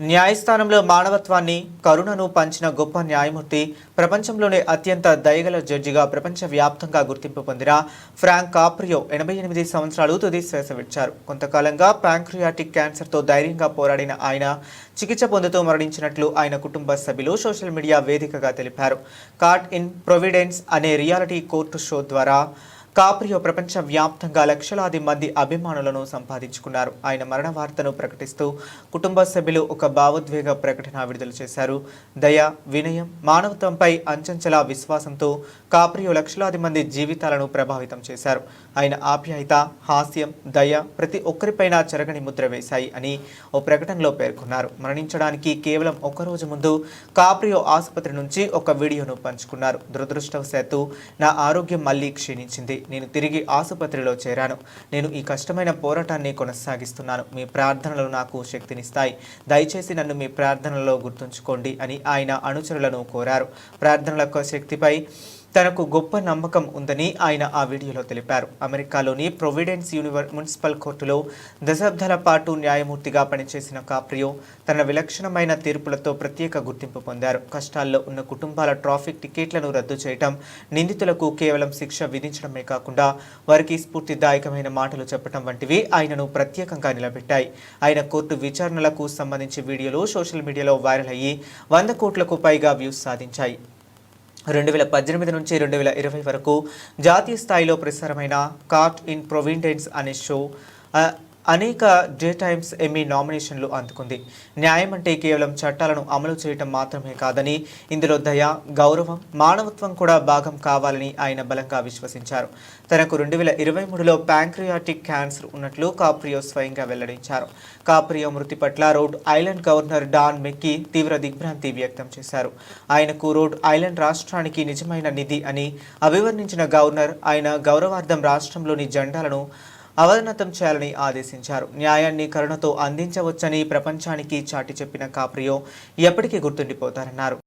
న్యాయస్థానంలో మానవత్వాన్ని కరుణను పంచిన గొప్ప న్యాయమూర్తి ప్రపంచంలోనే అత్యంత దయగల జడ్జిగా ప్రపంచవ్యాప్తంగా గుర్తింపు పొందిన ఫ్రాంక్ కాప్రియో ఎనభై ఎనిమిది సంవత్సరాలు తుది శ్వాస విడిచారు. కొంతకాలంగా ప్యాంక్రియాటిక్ క్యాన్సర్తో ధైర్యంగా పోరాడిన ఆయన చికిత్స పొందుతూ మరణించినట్లు ఆయన కుటుంబ సభ్యులు సోషల్ మీడియా వేదికగా తెలిపారు. కార్ట్ ఇన్ ప్రొవిడెన్స్ అనే రియాలిటీ కోర్టు షో ద్వారా కాప్రియో ప్రపంచ వ్యాప్తంగా లక్షలాది మంది అభిమానులను సంపాదించుకున్నారు. ఆయన మరణ వార్తను ప్రకటిస్తూ కుటుంబ సభ్యులు ఒక భావోద్వేగ ప్రకటన విడుదల చేశారు. దయ వినయం మానవత్వంపై అంచంచల విశ్వాసంతో కాప్రియో లక్షలాది మంది జీవితాలను ప్రభావితం చేశారు. ఆయన ఆప్యాయత హాస్యం దయ ప్రతి ఒక్కరిపైన చెరగని ముద్ర వేశాయి అని ఓ ప్రకటనలో పేర్కొన్నారు. మరణించడానికి కేవలం ఒక రోజు ముందు కాప్రియో ఆసుపత్రి నుంచి ఒక వీడియోను పంచుకున్నారు. దురదృష్టవశాత్తు నా ఆరోగ్యం మళ్ళీ క్షీణించింది. నేను తిరిగి ఆసుపత్రిలో చేరాను. నేను ఈ కష్టమైన పోరాటాన్ని కొనసాగిస్తున్నాను. మీ ప్రార్థనలు నాకు శక్తినిస్తాయి. దయచేసి నన్ను మీ ప్రార్థనలో గుర్తుంచుకోండి అని ఆయన అనుచరులను కోరారు. ప్రార్థనల శక్తిపై తనకు గొప్ప నమ్మకం ఉందని ఆయన ఆ వీడియోలో తెలిపారు. అమెరికాలోని ప్రొవిడెన్స్ యూనివర్ మున్సిపల్ కోర్టులో దశాబ్దాల పాటు న్యాయమూర్తిగా పనిచేసిన కాప్రియో తన విలక్షణమైన తీర్పులతో ప్రత్యేక గుర్తింపు పొందారు. కష్టాల్లో ఉన్న కుటుంబాల ట్రాఫిక్ టికెట్లను రద్దు చేయటం నిందితులకు కేవలం శిక్ష విధించడమే కాకుండా వారికి స్ఫూర్తిదాయకమైన మాటలు చెప్పడం వంటివి ఆయనను ప్రత్యేకంగా నిలబెట్టాయి. ఆయన కోర్టు విచారణలకు సంబంధించి వీడియోలు సోషల్ మీడియాలో వైరల్ అయ్యి వంద కోట్లకు పైగా వ్యూస్ సాధించాయి. రెండు వేల పద్దెనిమిది నుంచి రెండు వేల ఇరవై వరకు జాతీయ స్థాయిలో ప్రసారమైన కార్ట్ ఇన్ ప్రొవిడెన్స్ అనే షో అనేక డే టైమ్స్ ఎమ్మీ నామినేషన్లు అందుకుంది. న్యాయం అంటే కేవలం చట్టాలను అమలు చేయటం మాత్రమే కాదని ఇందులో దయ గౌరవం మానవత్వం కూడా భాగం కావాలని ఆయన బలంగా విశ్వసించారు. తనకు రెండు వేల ఇరవై మూడులో ప్యాంక్రియాటిక్ క్యాన్సర్ ఉన్నట్లు కాప్రియో స్వయంగా వెల్లడించారు. కాప్రియో మృతి పట్ల Rhode Island governor Dan McKee తీవ్ర దిగ్భ్రాంతి వ్యక్తం చేశారు. ఆయనకు రోడ్ ఐలాండ్ రాష్ట్రానికి నిజమైన నిధి అని అభివర్ణించిన గవర్నర్ ఆయన గౌరవార్థం రాష్ట్రంలోని జెండాలను అవనతం చేయాలని ఆదేశించారు. న్యాయాన్ని కరుణతో అందించవచ్చని ప్రపంచానికి చాటి చెప్పిన కాప్రియో ఎప్పటికీ గుర్తుండిపోతారన్నారు.